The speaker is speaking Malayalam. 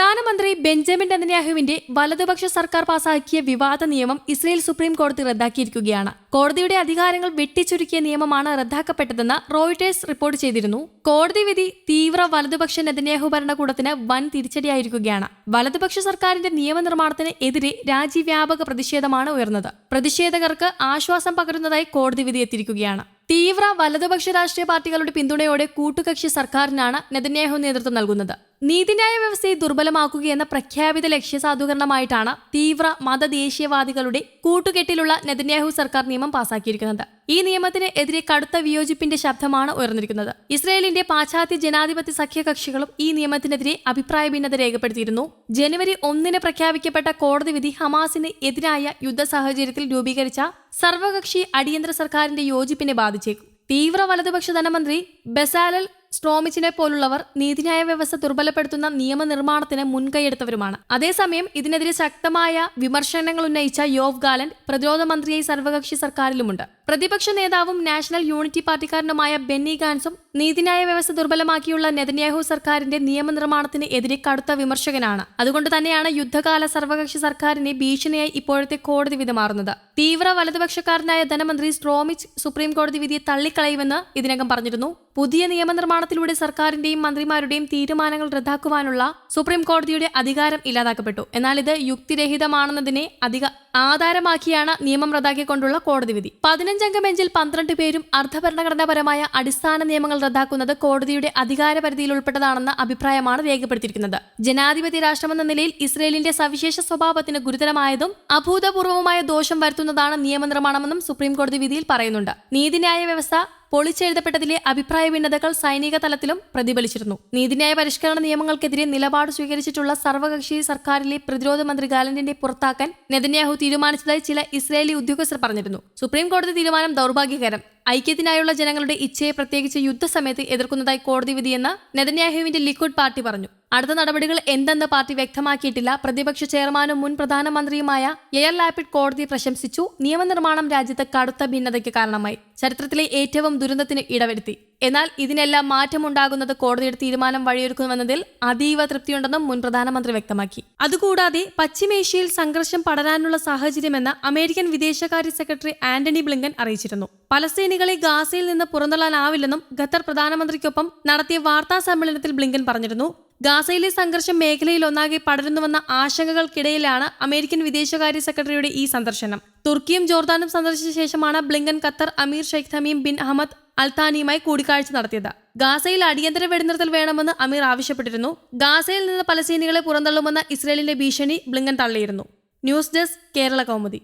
പ്രധാനമന്ത്രി ബെഞ്ചമിൻ നെതന്യാഹുവിന്റെ വലതുപക്ഷ സർക്കാർ പാസാക്കിയ വിവാദ നിയമം ഇസ്രയേൽ സുപ്രീം കോടതി റദ്ദാക്കിയിരിക്കുകയാണ്. കോടതിയുടെ അധികാരങ്ങൾ വെട്ടിച്ചുരുക്കിയ നിയമമാണ് റദ്ദാക്കപ്പെട്ടതെന്ന് റോയിട്ടേഴ്സ് റിപ്പോർട്ട് ചെയ്തിരുന്നു. കോടതി വിധി തീവ്ര വലതുപക്ഷ നെതന്യാഹു ഭരണകൂടത്തിന് വൻ തിരിച്ചടിയായിരിക്കുകയാണ്. വലതുപക്ഷ സർക്കാരിന്റെ നിയമനിർമ്മാണത്തിന് എതിരെ രാജ്യവ്യാപക പ്രതിഷേധമാണ് ഉയർന്നത്. പ്രതിഷേധകർക്ക് ആശ്വാസം പകരുന്നതായി കോടതി വിധി എത്തിയിരിക്കുകയാണ്. തീവ്ര വലതുപക്ഷ രാഷ്ട്രീയ പാർട്ടികളുടെ പിന്തുണയോടെ കൂട്ടുകക്ഷി സർക്കാരിനാണ് നെതന്യാഹു നേതൃത്വം നൽകുന്നത്. നീതിന്യായ വ്യവസ്ഥയെ ദുർബലമാക്കുകയെന്ന പ്രഖ്യാപിത ലക്ഷ്യസാധൂകരണമായിട്ടാണ് തീവ്ര മതദേശീയവാദികളുടെ കൂട്ടുകെട്ടിലുള്ള നെതന്യാഹു സർക്കാർ നിയമം പാസാക്കിയിരിക്കുന്നത്. ഈ നിയമത്തിന് എതിരെ കടുത്ത വിയോജിപ്പിന്റെ ശബ്ദമാണ് ഉയർന്നിരിക്കുന്നത്. ഇസ്രയേലിന്റെ പാശ്ചാത്യ ജനാധിപത്യ സഖ്യകക്ഷികളും ഈ നിയമത്തിനെതിരെ അഭിപ്രായ ഭിന്നത രേഖപ്പെടുത്തിയിരുന്നു. ജനുവരി ഒന്നിന് പ്രഖ്യാപിക്കപ്പെട്ട കോടതി വിധി ഹമാസിന് എതിരായ യുദ്ധ സാഹചര്യത്തിൽ രൂപീകരിച്ച സർവകക്ഷി അടിയന്തര സർക്കാരിന്റെ യോജിപ്പിനെ ബാധിച്ചേക്കും. തീവ്ര വലതുപക്ഷ ധനമന്ത്രി ബസാലൽ സ്ട്രോമിച്ചിനെ പോലുള്ളവർ നീതിന്യായ വ്യവസ്ഥ ദുർബലപ്പെടുത്തുന്ന നിയമനിർമ്മാണത്തിന് മുൻകൈയെടുത്തവരുമാണ്. അതേസമയം ഇതിനെതിരെ ശക്തമായ വിമർശനങ്ങൾ ഉന്നയിച്ച യോവ് ഗാലന്റ് പ്രതിരോധ മന്ത്രിയായി സർവകക്ഷി സർക്കാരിലുമുണ്ട്. പ്രതിപക്ഷ നേതാവും നാഷണൽ യൂണിറ്റി പാർട്ടിക്കാരനുമായ ബെന്നി ഗാൻസും നീതിന്യായ വ്യവസ്ഥ ദുർബലമാക്കിയുള്ള നെതന്യാഹു സർക്കാരിന്റെ നിയമനിർമ്മാണത്തിന് എതിരെ കടുത്ത വിമർശകനാണ്. അതുകൊണ്ട് തന്നെയാണ് യുദ്ധകാല സർവകക്ഷി സർക്കാരിനെ ഭീഷണിയായി ഇപ്പോഴത്തെ കോടതി വിധി മാറുന്നത്. തീവ്ര വലതുപക്ഷക്കാരനായ ധനമന്ത്രി സ്ട്രോമിച്ച് സുപ്രീം കോടതി വിധിയെ തള്ളിക്കളയുമെന്ന് ഇതിനകം പറഞ്ഞിരുന്നു. പുതിയ നിയമനിർമ്മാണത്തിലൂടെ സർക്കാരിന്റെയും മന്ത്രിമാരുടെയും തീരുമാനങ്ങൾ റദ്ദാക്കുവാനുള്ള സുപ്രീം കോടതിയുടെ അധികാരം ഇല്ലാതാക്കപ്പെട്ടു. എന്നാൽ ഇത് യുക്തിരഹിതമാണെന്നതിനെ അധിക ആധാരമാക്കിയാണ് നിയമം റദ്ദാക്കിക്കൊണ്ടുള്ള കോടതി വിധി. പതിനഞ്ചംഗ ബെഞ്ചിൽ പന്ത്രണ്ട് പേരും അർദ്ധഭരണഘടനാപരമായ അടിസ്ഥാന നിയമങ്ങൾ റദ്ദാക്കുന്നത് കോടതിയുടെ അധികാര പരിധിയിൽ ഉൾപ്പെട്ടതാണെന്ന അഭിപ്രായമാണ് രേഖപ്പെടുത്തിയിരിക്കുന്നത്. ജനാധിപത്യ രാഷ്ട്രമെന്ന നിലയിൽ ഇസ്രയേലിന്റെ സവിശേഷ സ്വഭാവത്തിന് ഗുരുതരമായതും അഭൂതപൂർവമായ ദോഷം വരുത്തുന്നതാണ് നിയമനിർമ്മാണമെന്നും സുപ്രീം കോടതി വിധിയിൽ പറയുന്നുണ്ട്. നീതിന്യായ വ്യവസ്ഥ പൊളിച്ചെഴുതപ്പെട്ടതിലെ അഭിപ്രായ ഭിന്നതകൾ സൈനിക തലത്തിലും പ്രതിഫലിച്ചിരുന്നു. നീതിന്യായ പരിഷ്കരണ നിയമങ്ങൾക്കെതിരെ നിലപാട് സ്വീകരിച്ചിട്ടുള്ള സർവകക്ഷി സർക്കാരിലെ പ്രതിരോധ മന്ത്രി ഗാലന്റിന്റെ പുറത്താക്കാൻ നെതന്യാഹു തീരുമാനിച്ചതായി ചില ഇസ്രായേലി ഉദ്യോഗസ്ഥർ പറഞ്ഞിരുന്നു. സുപ്രീം കോടതി തീരുമാനം ദൗർഭാഗ്യകരം. ഐക്യത്തിനായുള്ള ജനങ്ങളുടെ ഇച്ഛയെ പ്രത്യേകിച്ച് യുദ്ധസമയത്ത് എതിർക്കുന്നതായി കോടതി വിധിയെന്ന് നെതന്യാഹുവിന്റെ ലിക്വിഡ് പാർട്ടി പറഞ്ഞു. അടുത്ത നടപടികൾ എന്തെന്ന് പാർട്ടി വ്യക്തമാക്കിയിട്ടില്ല. പ്രതിപക്ഷ ചെയർമാനും മുൻ പ്രധാനമന്ത്രിയുമായ എയർ ലാപിഡ് കോടതി പ്രശംസിച്ചു. നിയമനിർമ്മാണം രാജ്യത്ത് കടുത്ത ഭിന്നതയ്ക്ക് കാരണമായി. ചരിത്രത്തിലെ ഏറ്റവും ദുരന്തത്തിന് ഇടവരുത്തി. എന്നാൽ ഇതിനെല്ലാം മാറ്റമുണ്ടാകുന്നത് കോടതിയുടെ തീരുമാനം വഴിയൊരുക്കുമെന്നതിൽ അതീവ തൃപ്തിയുണ്ടെന്നും മുൻ പ്രധാനമന്ത്രി വ്യക്തമാക്കി. അതുകൂടാതെ പശ്ചിമേഷ്യയിൽ സംഘർഷം പടരാനുള്ള സാഹചര്യമെന്ന് അമേരിക്കൻ വിദേശകാര്യ സെക്രട്ടറി ആന്റണി ബ്ലിങ്കൻ അറിയിച്ചിരുന്നു. പലസ്തീനികളെ ഗാസയിൽ നിന്ന് പുറന്തള്ളാനാവില്ലെന്നും ഖത്തർ പ്രധാനമന്ത്രിക്കൊപ്പം നടത്തിയ വാർത്താ സമ്മേളനത്തിൽ ബ്ലിങ്കൻ പറഞ്ഞിരുന്നു. ഗാസയിലെ സംഘർഷം മേഖലയിൽ ഒന്നാകെ പടരുന്നുവെന്ന ആശങ്കകൾക്കിടയിലാണ് അമേരിക്കൻ വിദേശകാര്യ സെക്രട്ടറിയുടെ ഈ സന്ദർശനം. തുർക്കിയും ജോർദാനും സന്ദർശിച്ച ശേഷമാണ് Blinken Qatar emir Sheikh Tamim bin Ahmad അൽത്താനിയുമായി കൂടിക്കാഴ്ച നടത്തിയത്. ഗാസയിൽ അടിയന്തര വെടിനിർത്തൽ വേണമെന്ന് അമീർ ആവശ്യപ്പെട്ടിരുന്നു. ഗാസയിൽ നിന്ന് പലസ്തീനികളെ പുറന്തള്ളുമെന്ന ഇസ്രയേലിന്റെ ഭീഷണി ബ്ലിങ്കൻ തള്ളിയിരുന്നു. News desk Kerala Kaumudi.